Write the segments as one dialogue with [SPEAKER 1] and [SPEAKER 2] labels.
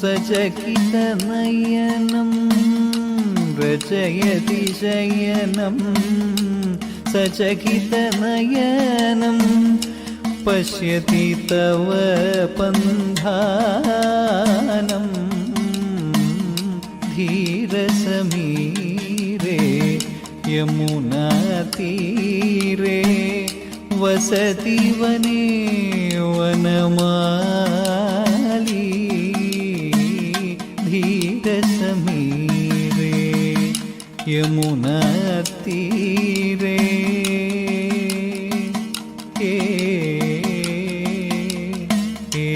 [SPEAKER 1] സചകിതനയനം രചയതി ശയനം സചകിതനയനം പശ്യതി തവ പന്ധാനം ധീരസമീരേ യമുനതീരേ വസതി വനേ വനമാ यमुनातीरे ए, ए,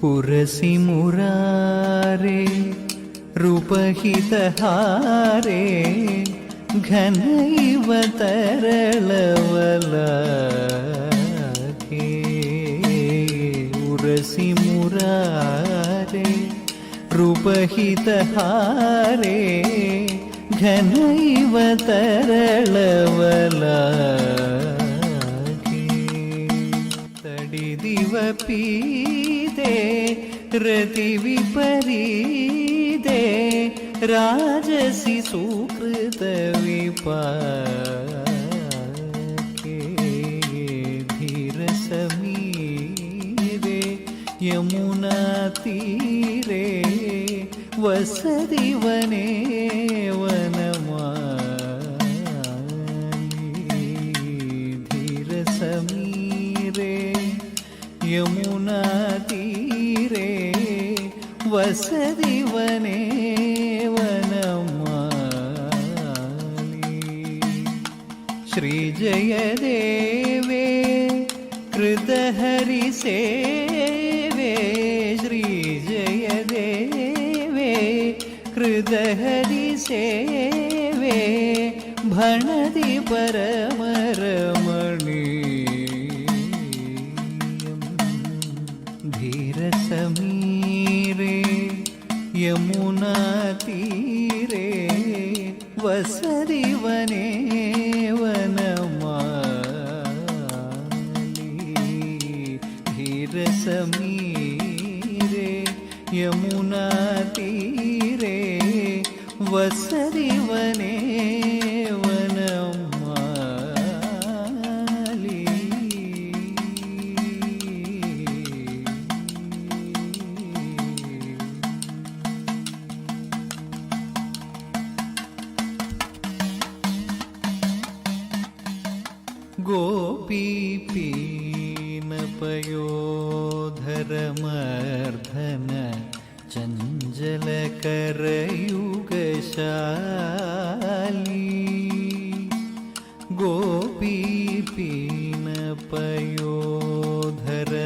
[SPEAKER 1] पुरसि मुरारे रूपहितहारे घनैव तरलवलाके मुरारे रूपहितहारे घनैव तरलवलागे। तडिदिव पीते रति विपरी दे राजसी सुकृत विपा यमुनातीरे वसति वने वनमाली धीरसमीरे यमुनातीरे वसति वने वनमाली श्रीजयदेवे कृतहरिसेवे गहरी सेवे भणति परमरमणीयं धीरसमीरे यमुनातीरे वसरि वने वनमाली। धीरसमीरे यमुना വസരിവനേ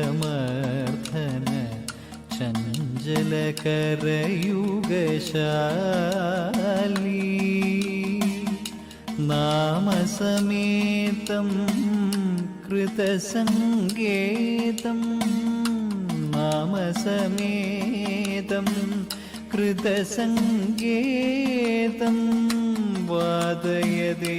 [SPEAKER 1] गोपीपीनपयोधरमर्धन चञ्चलकरयुगशाली नामसमेतं कृतसङ्गेतं नामसमेतं कृतसङ्गेतं वादयदे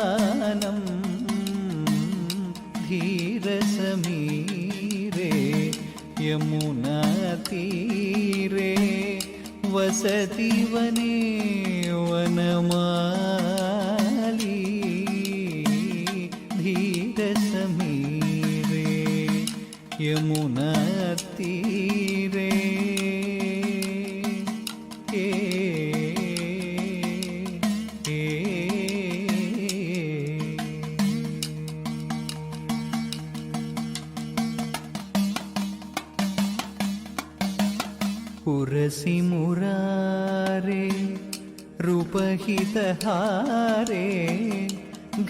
[SPEAKER 1] మీరే యమునా తీరే వసతి వనే వనమా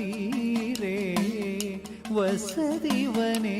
[SPEAKER 1] തീരേ വസതിവനേ.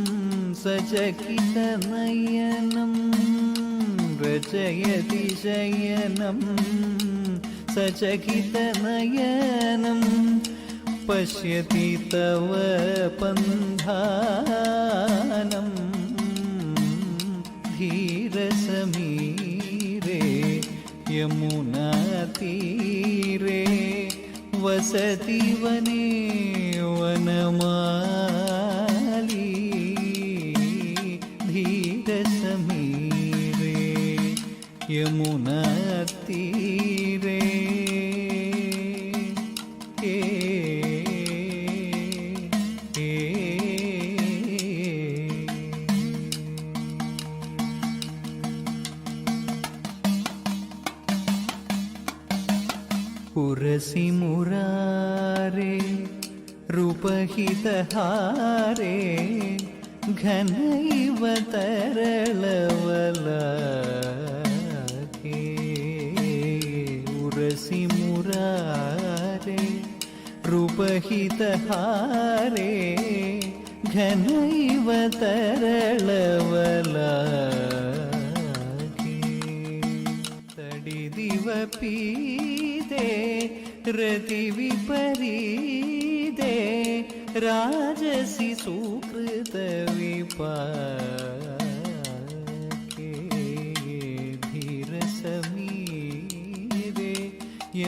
[SPEAKER 1] സചകിത നയനം രചയതി ശയനം സചകിത നയനം പശ്യതി തവ പന്ധാനം ധീരസമീരേ യമുനതീരേ വസതി വനേ വനമാ ಯಮುನಾ ತೀರೇ පුරසි මුරාරේ රුපහිතහාරේ ඝනයිවතරලවලා निहारे रूपहितहारे घनैव तरलवलागे तडिदिव पीते राजसी सुकृत विपा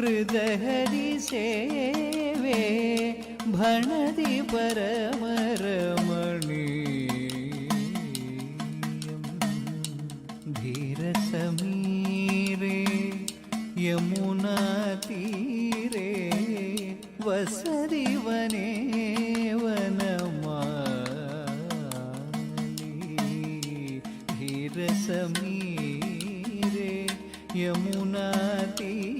[SPEAKER 1] कृतहरिसेवे भणति परमरमणीयम् धीरसमीरे यमुनातीरे वसति वने वनमाली। धीरसमीरे यमुनातीरे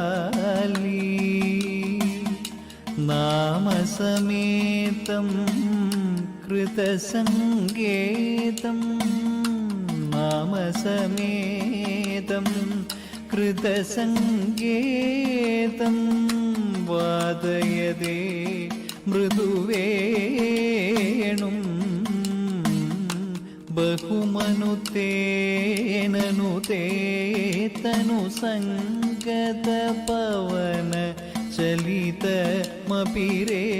[SPEAKER 1] नामसमेतं कृतसङ्गेतं नामसमेतं कृतसङ्गेतं वादयदे मृदुवेणुं बहुमनुतेननुते तनुसङ्गतपवन चलितमपि रेणुं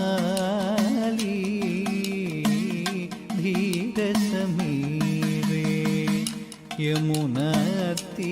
[SPEAKER 1] യമുനത്തീ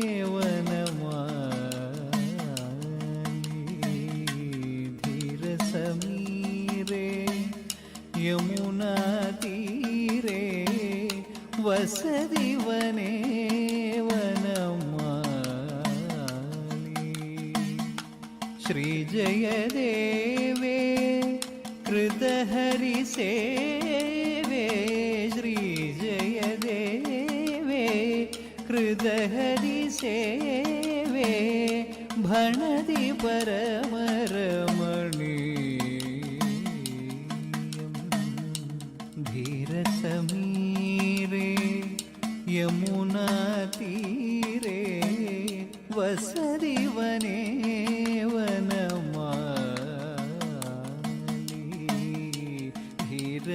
[SPEAKER 1] வசதி வனேவனமாலி श्रीजयदेवे कृतहरिसेवे श्रीजयदेवे कृतहरिसेवे भणति परम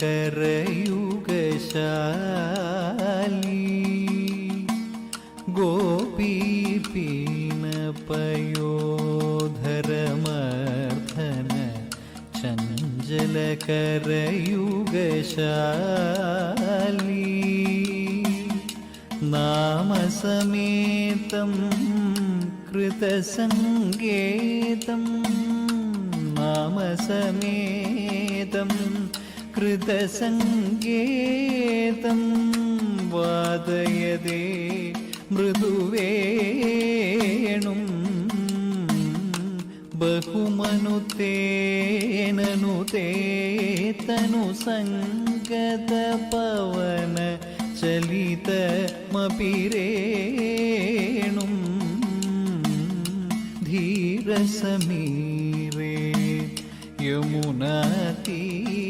[SPEAKER 1] चञ्चलकरयुगशाली गोपीपीनपयोधरमर्धन चञ्चलकरयुगशाली नामसमेतं कृतसङ्गेतं नामसमेतं कृतसङ्गेतं वादयदे मृदुवेणुम् बहुमनुतेननुते तनुसङ्गतपवन चलितमपि रेणुं धीरसमीरे यमुनातीरे